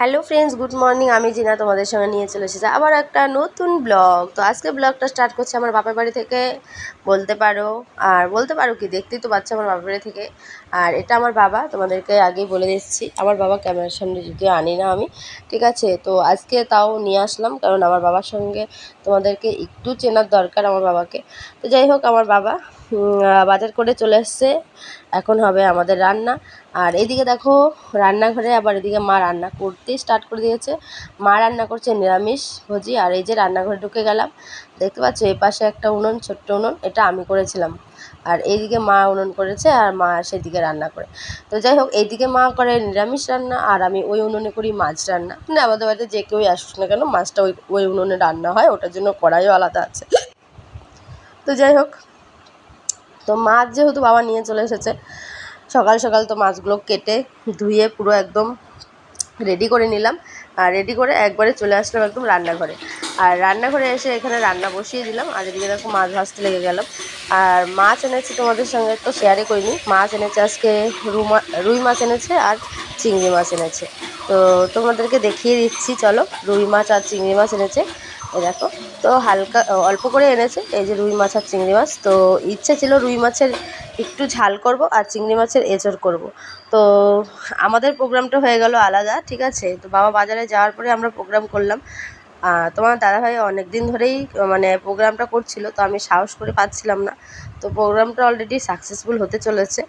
Hello friends, good morning. আমি জিনা তোমাদের সঙ্গে নিয়ে চলে এসেছি আবার একটা নতুন ব্লগ। তো আজকে ব্লগটা স্টার্ট করছে আমার বাপের বাড়ি থেকে, বলতে পারো। আর বলতে পারো কি, দেখতেই তো পাচ্ছ আমার বাপের বাড়ি থেকে। আর এটা আমার বাবা, তোমাদেরকে আগেই বলে দিচ্ছি। আমার বাবা ক্যামেরার সামনে যদিও আনি না আমি, ঠিক আছে? তো আজকে তাও নিয়ে আসলাম, কারণ আমার বাবার সঙ্গে তোমাদেরকে একটু চেনার দরকার আমার বাবাকে। তো যাই হোক, আমার বাবা বাজার করে চলে এসছে। এখন হবে আমাদের রান্না। আর এদিকে দেখো, রান্নাঘরে আবার এদিকে মা রান্না করতেই স্টার্ট করে দিয়েছে। মা রান্না করছে নিরামিষ ভোজি আর এই যে রান্নাঘরে ঢুকে গেলাম, দেখতে পাচ্ছ? এই পাশে একটা উনুন, ছোট্ট উনুন, এটা আমি করেছিলাম। আর এইদিকে মা উনুন করেছে আর মা সেদিকে রান্না করে। তো যাই হোক এইদিকে মা করে নিরামিষ রান্না আর আমি ওই উনুনে করি মাছ রান্না। মানে আমাদের বাড়িতে যে কেউই আসুক না কেন, মাছটা ওই ওই উনুনে রান্না হয়, ওটার জন্য কড়াইও আলাদা আছে। তো যাই হোক তো মাছ যেহেতু বাবা নিয়ে চলে এসেছে, সকাল সকাল তো মাছগুলো কেটে ধুয়ে পুরো একদম রেডি করে নিলাম। আর রেডি করে একবারে চলে আসলাম একদম রান্নাঘরে। আর রান্নাঘরে এসে এখানে রান্না বসিয়ে দিলাম। আর এদিকে দেখো মাছ ভাজতে লেগে গেলাম আর মাছ এনেছি তোমাদের সঙ্গে তো শেয়ারে করিনি। মাছ এনেছে আজকে রুমা রুই মাছ এনেছে আর চিংড়ি মাছ এনেছে। তো তোমাদেরকে দেখিয়ে দিচ্ছি, চলো। রুই মাছ আর চিংড়ি মাছ এনেছে। এই দেখো। তো হালকা অল্প করে এনেছে, এই যে রুই মাছ আর চিংড়ি মাছ। তো ইচ্ছে ছিল রুই মাছের একটু ঝাল করব আর চিংড়ি মাছের এঁচড় করব। তো আমাদের প্রোগ্রামটা হয়ে গেল আলাদা, ঠিক আছে? তো বাবা বাজারে যাওয়ার পরে আমরা প্রোগ্রাম করলাম। তোমার দাদাভাই অনেক দিন ধরেই মানে প্রোগ্রামটা করছিল, তো আমি সাহস করে পাচ্ছিলাম না। তো প্রোগ্রামটা অলরেডি সাকসেসফুল হতে চলেছে।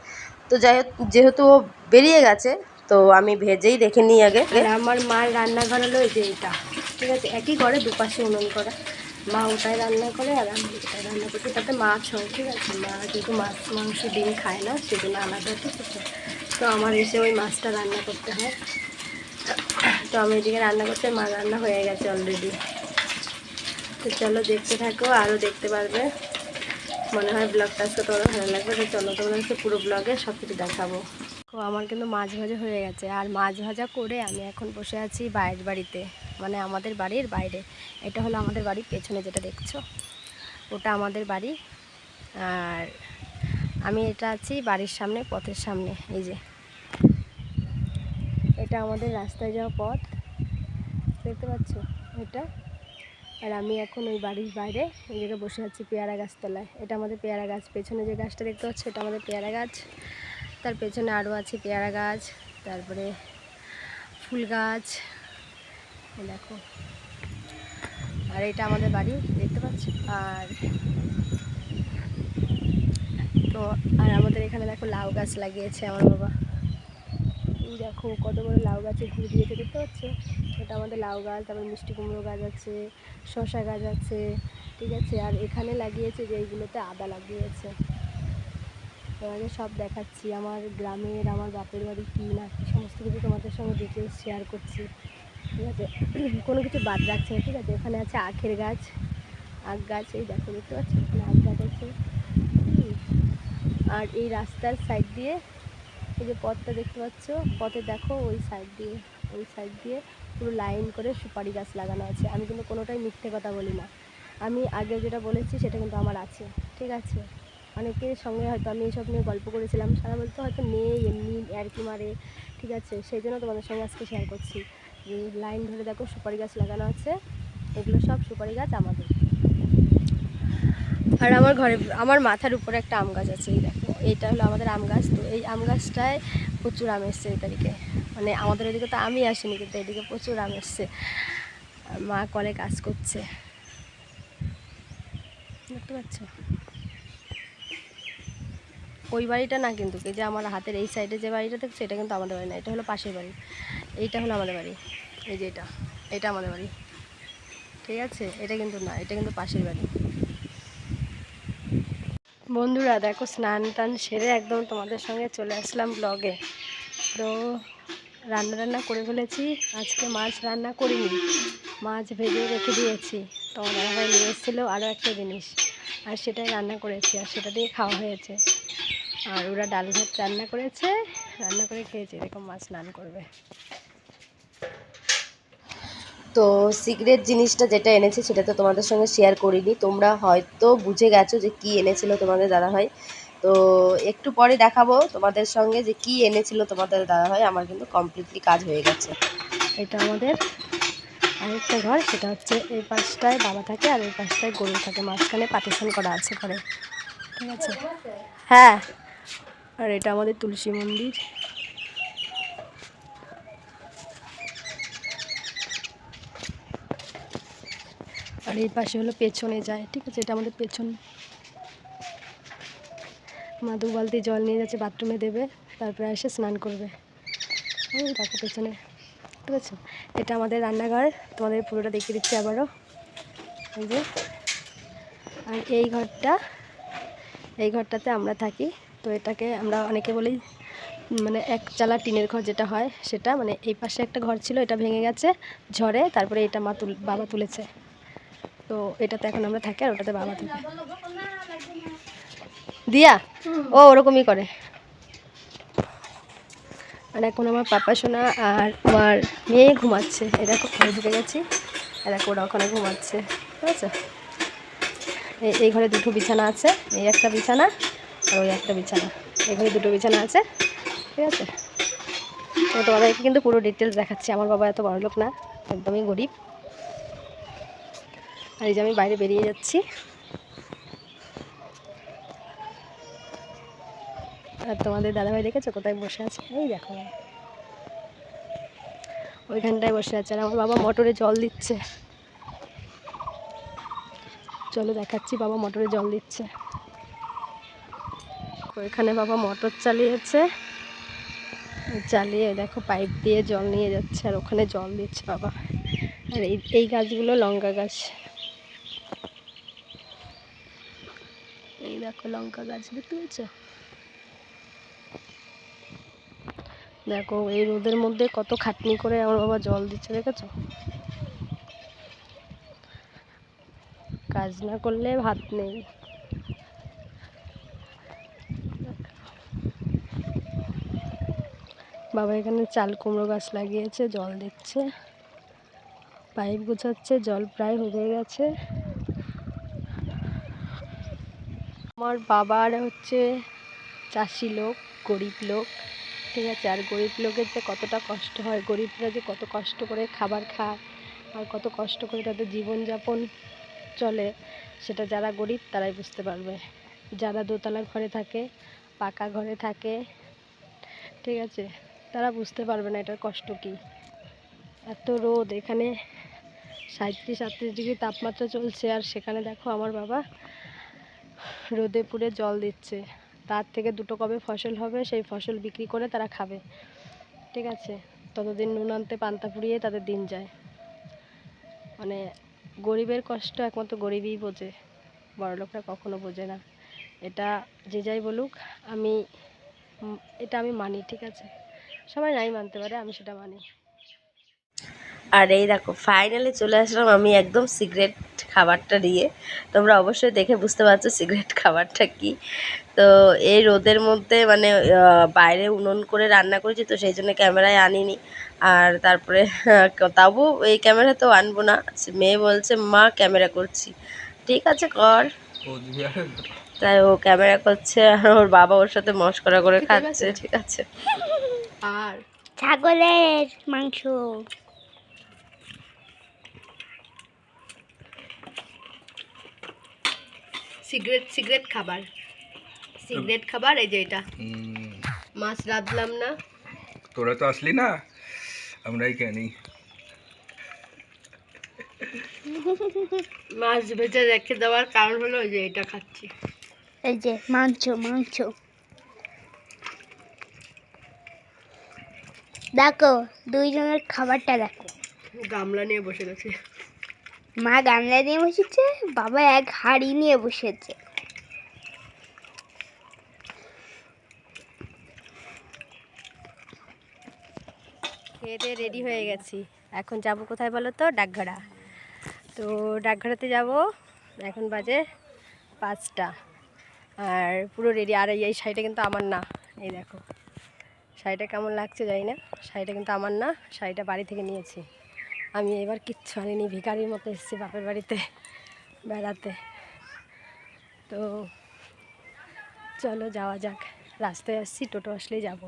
তো যাই হোক, যেহেতু ও বেরিয়ে গেছে, তো আমি ভেজেই রেখে নিই আগে। আমার মার রান্নাঘর হলো এই যে এটা। ঠিক আছে, একই ঘরে দুপাশে উনুন করা। মা ওটায় রান্না করে আর আমি এটায় রান্না করছি। তাতে মাছ হয়, ঠিক আছে? মা যেহেতু মাছ, মাংস, ডিম খায় না, সেজন্য আলাদা ঠিক আছে? তো আমার এসে ওই মাছটা রান্না করতে হয়। তো আমি এদিকে রান্না করতে মা রান্না হয়ে গেছে অলরেডি তো চলো দেখতে থাকো, আরও দেখতে পারবে। মনে হয় ব্লগটা আজকে তোমাদের ভালো লাগবে, তো চলো তোমাদেরকে পুরো ব্লগে সব কিছু দেখাবো। তো আমার কিন্তু মাছ ভাজা হয়ে গেছে। আর মাছ ভাজা করে আমি এখন বসে আছি বাইরের বাড়িতে মানে আমাদের বাড়ির বাইরে। এটা হলো আমাদের বাড়ির পেছনে যেটা দেখছ, ওটা আমাদের বাড়ি। আর আমি এটা আছি বাড়ির সামনে, পথের সামনে, এই যে। এটা আমাদের রাস্তায় যাওয়া পথ, দেখতে পাচ্ছ এটা? আর আমি এখন ওই বাড়ির বাইরে, এই জায়গায় বসে আছি পেয়ারা গাছতলায়। এটা আমাদের পেয়ারা গাছ, পেছনে যে গাছটা দেখতে পাচ্ছ, এটা আমাদের পেয়ারা গাছ। তার পেছনে আরও আছে পেয়ারা গাছ, তারপরে ফুল গাছ। দেখো। আর এটা আমাদের বাড়ি, দেখতে পাচ্ছ? আর তো, আর আমাদের এখানে দেখো লাউ গাছ লাগিয়েছে আমার বাবা। দেখো, কত বড় লাউ গাছে ঘুরে দিয়েছে, দেখতে পাচ্ছ? এটা আমাদের লাউ গাছ, তারপর মিষ্টি কুমড়ো গাছ আছে, শসা গাছ আছে, ঠিক আছে? আর এখানে লাগিয়েছে যে এইগুলোতে আদা লাগিয়েছে। তোমাদের সব দেখাচ্ছি। আমার গ্রামের, আমার বাপের বাড়ি কী না সমস্ত কিছু তোমাদের সঙ্গে ডিটেলস শেয়ার করছি। ঠিক আছে? কোনো কিছু বাদ রাখছে না, ঠিক আছে? ওখানে আছে আখের গাছ। আখ গাছ, এই দেখো, দেখতে পাচ্ছি? এখানে আখ গাছ আছে। আর এই রাস্তার সাইড দিয়ে এই যে পথটা দেখতে পাচ্ছ? পথে দেখো ওই সাইড দিয়ে, ওই সাইড দিয়ে পুরো লাইন করে সুপারি গাছ লাগানো আছে। আমি কিন্তু কোনোটাই মিথ্যে কথা বলি না। আমি আগে যেটা বলেছি সেটা কিন্তু আমার আছে। ঠিক আছে? অনেকের সঙ্গে হয়তো আমি এইসব নিয়ে গল্প করেছিলাম। সারা বলতে হয়তো মেয়ে, এমনি আর কি মারে, ঠিক আছে? সেই জন্য তোমাদের সঙ্গে আজকে শেয়ার করছি। লাইন ধরে দেখো সুপারি গাছ লাগানো আছে। এগুলো সব সুপারি গাছ আমাদের। আর আমার ঘরে, আমার মাথার উপরে একটা আম গাছ আছে, এই দেখো। এইটা হলো আমাদের আম গাছ। তো এই আম গাছটায় প্রচুর আম এসছে এই তারিখে। মানে আমাদের এদিকে তো আমি আসিনি, কিন্তু এদিকে প্রচুর আম এসছে। মা কলে কাজ করছে। দেখতে পাচ্ছ? ওই বাড়িটা না কিন্তু যে আমার হাতের এই সাইডে যে বাড়িটা দেখছ এটা কিন্তু আমাদের বাড়ি না, এটা হলো পাশের বাড়ি। এইটা হলো আমাদের বাড়ি, এই যে এটা এটা আমাদের বাড়ি। ঠিক আছে? এটা কিন্তু না, এটা কিন্তু পাশের বাড়ি। বন্ধুরা, দেখো স্নান টান সেরে একদম তোমাদের সঙ্গে চলে আসলাম ব্লগে তো রান্না রান্না করে ফেলেছি, আজকে মাছ রান্না করিনি, মাছ ভেজে রেখে দিয়েছি। তো দাদাভাই নিয়ে এসেছিল আরও একটা জিনিস, আর সেটাই রান্না করেছি, আর সেটা দিয়ে খাওয়া হয়েছে। আর ওরা ডাল ভাত রান্না করেছে। রান্না করে খেয়েছে এরকম মাছ স্নান করবে। তো সিক্রেট জিনিসটা যেটা এনেছে সেটা তো তোমাদের সঙ্গে শেয়ার করিনি। তোমরা হয়তো বুঝে গেছো যে কি এনেছিল তোমাদের দাদাভাই। তো একটু পরে দেখাবো তোমাদের সঙ্গে যে কি এনেছিল তোমাদের দাদাভাই। আমার কিন্তু কমপ্লিটলি কাজ হয়ে গেছে। এটা আমাদের আরেকটা ঘর সেটা হচ্ছে এই পাশটায় বাবা থাকে আর ওই পাশটায় গরু থাকে। মাঝখানে পার্টিশন করা আছে ঘরে। ঠিক আছে? হ্যাঁ। আর এটা আমাদের তুলসী মন্দির। আর এই পাশে হলো পেছনে যায়, ঠিক আছে? এটা আমাদের পেছন। মা দু বালতি জল নিয়ে যাচ্ছে, বাথরুমে দেবে, তারপরে এসে স্নান করবে। দেখো পেছনে ঠিক আছে এটা আমাদের রান্নাঘর, তোমাদের পুরোটা দেখিয়ে দিচ্ছি আবারও। এই যে, আর এই ঘরটা, এই ঘরটাতে আমরা থাকি। তো এটাকে আমরা অনেকে বলি মানে এক চালা টিনের ঘর যেটা হয় সেটা মানে এই পাশে একটা ঘর ছিল, এটা ভেঙে গেছে, ঝড়ে তারপরে এটা মা তুল, বাবা তুলেছে। তো এটাতে এখন আমরা থাকি আর ওটাতে বাবা থাকে। দিয়া? ও, ওরকমই করে। আর এখন আমার পাপা সোনা আর আমার মেয়ে ঘুমাচ্ছে। এরা ঘরে ঢুকে গেছি। এরা ওরা ওখানে ঘুমাচ্ছে। ঠিক আছে? এই ঘরে দুটো বিছানা আছে, এই একটা বিছানা আর ওই একটা বিছানা। এখানে দুটো বিছানা আছে, ঠিক আছে? তো তোমাদেরকে কিন্তু পুরো ডিটেলস দেখাচ্ছি। আমার বাবা এত বড় লোক না, একদমই গরিব। আর এই যে আমি বাইরে বেরিয়ে যাচ্ছি। আর তোমাদের দাদাভাই দেখেছ কোথায় বসে আছে? এই দেখো। ওইখানটায় বসে আছে। আর আমার বাবা মোটরে জল দিচ্ছে। চলো দেখাচ্ছি, বাবা মোটরে জল দিচ্ছে। ওইখানে বাবা মোটর চালিয়েছে। চালিয়ে দেখো, পাইপ দিয়ে জল নিয়ে যাচ্ছে, আর ওখানে জল দিচ্ছে বাবা। আর এই এই গাছগুলো লঙ্কা গাছ। এই দেখো, লঙ্কা গাছ দেখতে দেখো, এই রোদের মধ্যে কত খাটনি করে আমার বাবা জল দিচ্ছে, দেখেছ? কাজ না করলে ভাত নেই। বাবা এখানে চাল কুমড়ো গাছ লাগিয়েছে, জল দিচ্ছে। পাইপ গুছাচ্ছে, জল প্রায় হয়ে গেছে। আমার বাবার হচ্ছে চাষি লোক, গরিব লোক, ঠিক আছে? আর গরিব লোকের যে কতটা কষ্ট হয়, গরিবরা যে কত কষ্ট করে খাবার খায়, আর কত কষ্ট করে তাদের জীবনযাপন চলে, সেটা যারা গরিব তারাই বুঝতে পারবে। যারা দোতলা ঘরে থাকে, পাকা ঘরে থাকে, ঠিক আছে? তারা বুঝতে পারবে না এটার কষ্ট কী। এত রোদ, এখানে সাঁত্রিশ আটত্রিশ ডিগ্রি তাপমাত্রা চলছে আর সেখানে দেখো আমার বাবা রোদে পুড়ে জল দিচ্ছে। তার থেকে দুটো কবে ফসল হবে সেই ফসল বিক্রি করে তারা খাবে। ঠিক আছে, ততদিন নুন আনতে পান্তা ফুরিয়ে তাদের দিন যায়। মানে গরিবের কষ্ট একমাত্র গরিবই বোঝে, বড়লোকরা কখনো বোঝে না। এটা যে যাই বলুক, আমি এটা আমি মানি, ঠিক আছে? সবাই নাই মানতে পারে আমি সেটা মানি। আর এই দেখো ফাইনালি চলে আসলাম আমি একদম সিগারেট খাবারটা নিয়ে। তোমরা অবশ্যই দেখে বুঝতে পারছ সিগারেট খাবারটা কি। তো এই রোদের মধ্যে মানে বাইরে উনুন করে রান্না করেছি তো সেই জন্য ক্যামেরায় আনিনি। আর তারপরে তাবু এই ক্যামেরা তো আনব না। মেয়ে বলছে মা ক্যামেরা করছি। ঠিক আছে কর। তাই ও ক্যামেরা করছে আর ওর বাবা ওর সাথে মস্করা করে খাচ্ছে ঠিক আছে। আর? ছাগলের মাংস। সিগারেট সিগারেট খাবার। সিগারেট খাবার এই যে এটা। মাছ রাঁধলাম না। তোরা তো আসলি না আমরাই কেনি। মাছ ভেজে রেখে দেওয়ার কারণ হলো ওই যে এটা খাচ্ছি। এই যে মাংস মাংস। দেখো দুইজনের খাবারটা দেখো। গামলা নিয়ে বসে গেছে। মা গামলা নিয়ে বসেছে বাবা এক হাড়ি নিয়ে বসেছে। খেয়ে রেডি হয়ে গেছি। এখন যাব কোথায় বলো তো? ডাকঘরা। তো ডাকঘরাতে যাব এখন বাজে পাঁচটা। আর পুরো রেডি আর এই শাড়িটা কিন্তু আমার না। এই দেখো। শাড়িটা কেমন লাগছে জানি না। শাড়িটা কিন্তু আমার না, শাড়িটা বাড়ি থেকে নিয়েছি। আমি এবার কিচ্ছু আনিনি, ভিখারির মতো এসেছি বাপের বাড়িতে বেড়াতে। তো চলো যাওয়া যাক, রাস্তায় আসছি, টোটো আসলেই যাব।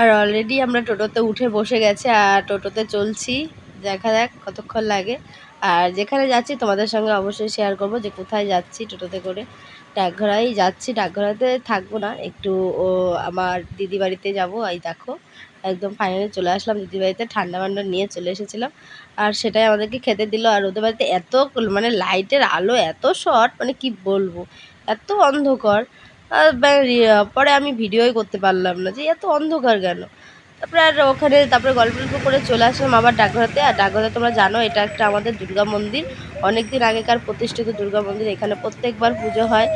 আর অলরেডি আমরা টোটোতে উঠে বসে গেছে আর টোটোতে চলছি, দেখা যাক কতক্ষণ লাগে। আর যেখানে যাচ্ছি তোমাদের সঙ্গে অবশ্যই শেয়ার করব যে কোথায় যাচ্ছি টোটোতে করে। ডাকঘরাই যাচ্ছি, ডাকঘরাতে থাকব না। একটু আমার দিদি বাড়িতে যাব, এই দেখো। একদম ফাইনালি চলে আসলাম। দিদি বাড়িতে ঠান্ডা মান্ডা নিয়ে চলে এসেছিলাম। আর সেটাই আমাদেরকে খেতে দিল। আর ওদের বাড়িতে এত মানে লাইটের আলো এত শর্ট মানে কি বলব? এত অন্ধকার। পরে আমি ভিডিওই করতে পারলাম না যে এত অন্ধকার কেন? তারপরে আর ওখানে তারপরে গল্প টল্প করে চলে আসলাম আবার ডাকঘরাতে। আর ডাকঘরাতে তোমরা জানো, এটা একটা আমাদের দুর্গা মন্দির। অনেক দিন আগেকার প্রতিষ্ঠিত দুর্গা মন্দির, এখানে প্রত্যেকবার পুজো হয়।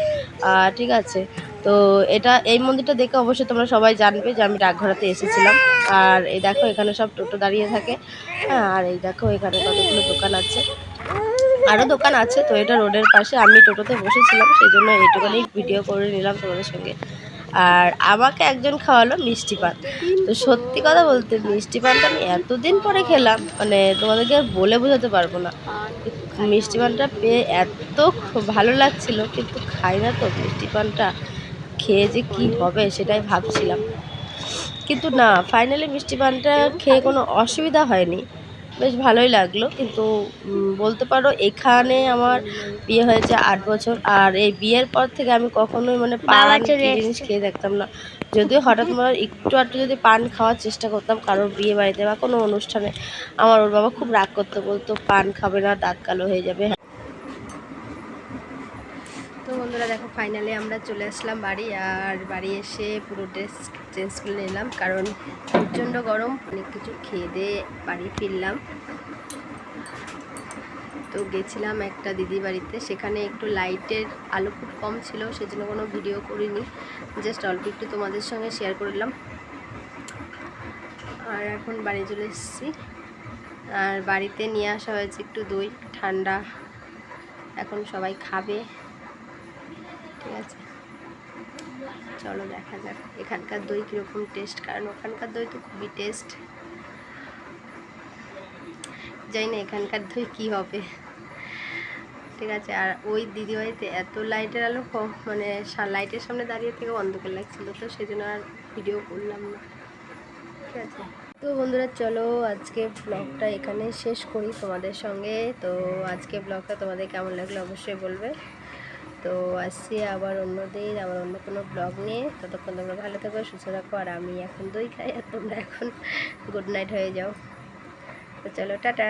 ঠিক আছে। তো এটা, এই মন্দিরটা দেখে অবশ্যই তোমরা সবাই জানবে যে আমি ডাকঘরাতে এসেছিলাম। আর এই দেখো, এখানে সব টোটো দাঁড়িয়ে থাকে। হ্যাঁ আর এই দেখো, এখানে কতগুলো দোকান আছে। আরও দোকান আছে, তো এটা রোডের পাশে। আমি টোটোতে বসেছিলাম, সেই জন্য এইটুখানি ভিডিও করে নিলাম তোমাদের সঙ্গে। আর আমাকে একজন খাওয়ালো মিষ্টি পান। তো সত্যি কথা বলতে মিষ্টি পানটা আমি এতদিন পরে খেলাম মানে তোমাদেরকে বলে বোঝাতে পারব না। মিষ্টি পানটা পেয়ে এত ভালো লাগছিল, কিন্তু খাই না তো মিষ্টি পানটা। খেয়ে যে কি হবে সেটাই ভাবছিলাম। কিন্তু না ফাইনালি মিষ্টি পানটা খেয়ে কোনো অসুবিধা হয়নি। বেশ ভালোই লাগল। কিন্তু বলতে পারো এখানে আমার বিয়ে হয়েছে আট বছর। আর এই বিয়ের পর থেকে আমি কখনোই মানে পান জিনিস খেয়ে দেখতাম না। যদিও হঠাৎ মানে একটু আধটু যদি পান খাওয়ার চেষ্টা করতাম কারোর বিয়ে বাড়িতে বা কোনো অনুষ্ঠানে আমার ওর বাবা খুব রাগ করতো বলতো পান খাবে না দাঁত কালো হয়ে যাবে। তো বন্ধুরা দেখো ফাইনালি আমরা চলে আসলাম বাড়ি আর বাড়ি এসে পুরো ড্রেস চেঞ্জ করে নিলাম কারণ প্রচণ্ড গরম, অনেক কিছু খেয়ে দিয়ে বাড়ি ফিরলাম। তো গেছিলাম একটা দিদি বাড়িতে, সেখানে একটু লাইটের আলো খুব কম ছিল, সেজন্য কোনো ভিডিও করিনি। জাস্ট অল্প একটু তোমাদের সঙ্গে শেয়ার করলাম আর এখন বাড়ি চলে এসেছি। আর বাড়িতে নিয়ে আসা হয়েছে একটু দই, ঠান্ডা। এখন সবাই খাবে। ঠিক আছে। চলো দেখা যাক এখানকার দই কীরকম টেস্ট কারণ ওখানকার দই তো খুবই টেস্ট জানি না এখানকার দই কী হবে। ঠিক আছে, আর ওই দিদিবাড়িতে এত লাইটের আলো মানে লাইটের সামনে দাঁড়িয়ে থেকে অন্ধকার লাগছিল, তো সেই জন্য আর ভিডিও করলাম না। ঠিক আছে। তো বন্ধুরা, চলো আজকে ব্লগটা এখানে শেষ করি তোমাদের সঙ্গে। তো আজকে ব্লগটা তোমাদের কেমন লাগল অবশ্যই বলবে। তো আসছি আবার অন্যদের আবার অন্য কোনো ব্লগ নিয়ে। ততক্ষণ তোমরা ভালো থাকো, সুস্থ থাকো, আর আমি এখন দই খাই, আর তোমরা এখন গুড নাইট হয়ে যাও। তো চলো, টাটা।